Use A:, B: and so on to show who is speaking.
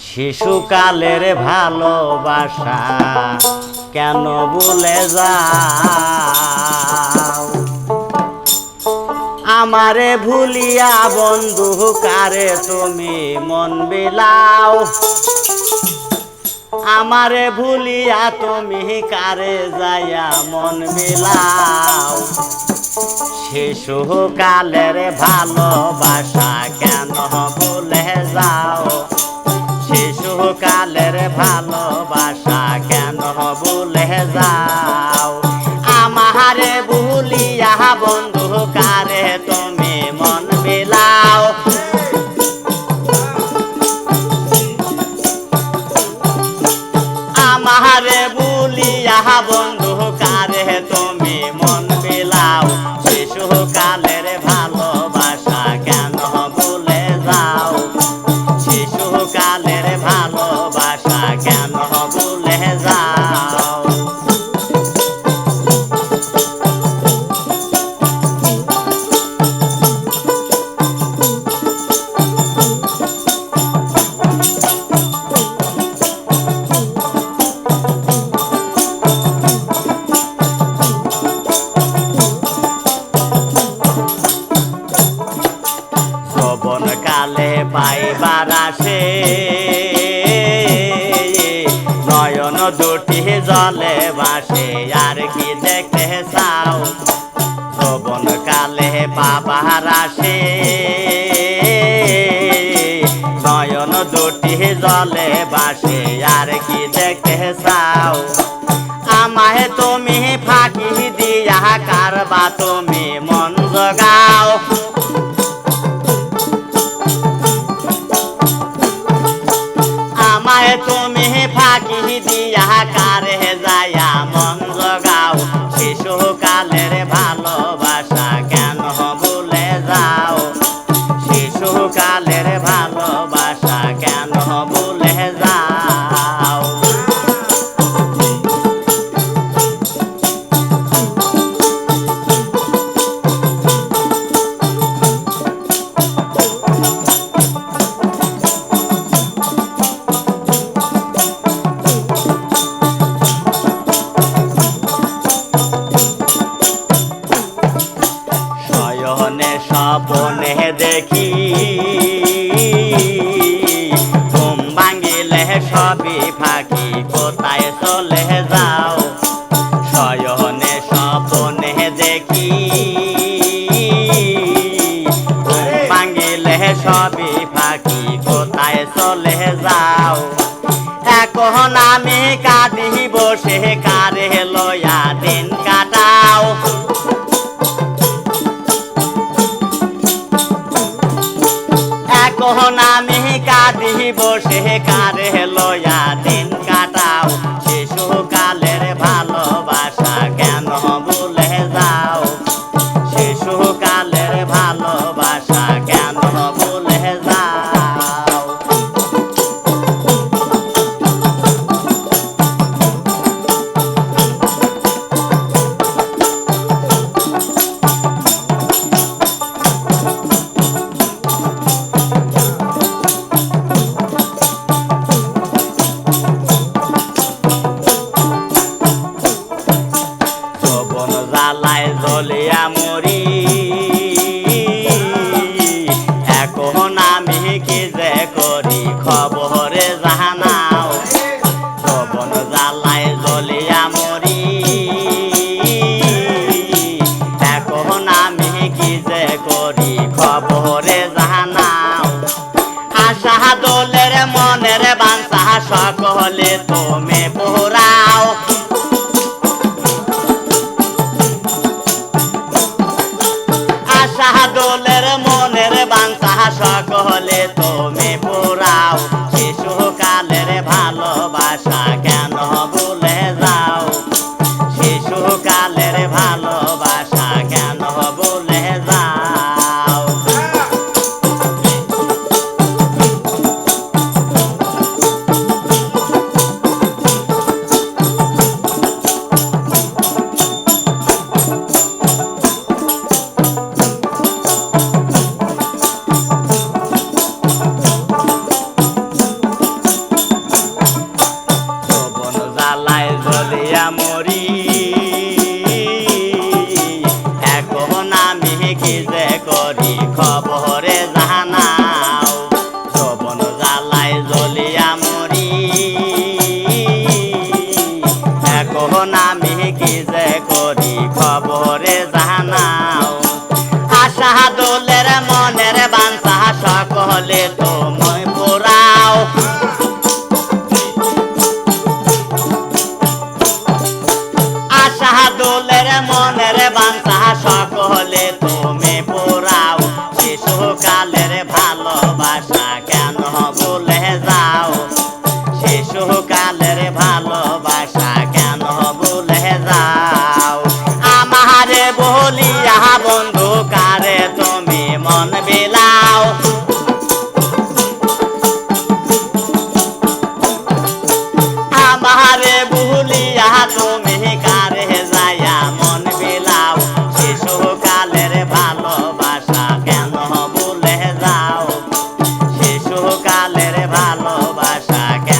A: শিশুকালের ভালোবাসা কেন ভুলে যাও? আমারে ভুলিয়া বন্ধু, কারে তুমি মন বিলাও? আমারে ভুলিয়া তুমি কারে যাইয়া মন বিলাও? শিশুকালের ভালোবাসা কেন ভুলে যাও? ভালোবাসা কেন বলে যাও? আমারে ভুলিয়া বন্ধু কারে তুমি মন বিলাও আমারে ভুলিয়া বন্ধু কালে পাইবার আসে। নয়ন দুটি জলে বাসে আর কি দেখতে চাও? শ্রবণ কালে পাবার আসে। নয়ন দুটি জলে বাসে আর কি দেখতে চাও? আমায় তুমি ফাঁকি দিয়া কারবা, তুমি মন জগাও। দিয়া কারে সবই ফাঁকি কোথায় চলে যাও? এখন আমি কাঁদি বসে কারে লয়া দিন কাটাও? এখন আমি কাঁদি বসে কারে লয়া দিন করি খবরে জানাও। আশা দলের মনের বাঞ্ছা সকলে তুমি পোড়াও আশা দলের মনের বাঞ্ছা সকলে তুমি সকলের মনের বাঞ্ছা সকলে তো Sasha.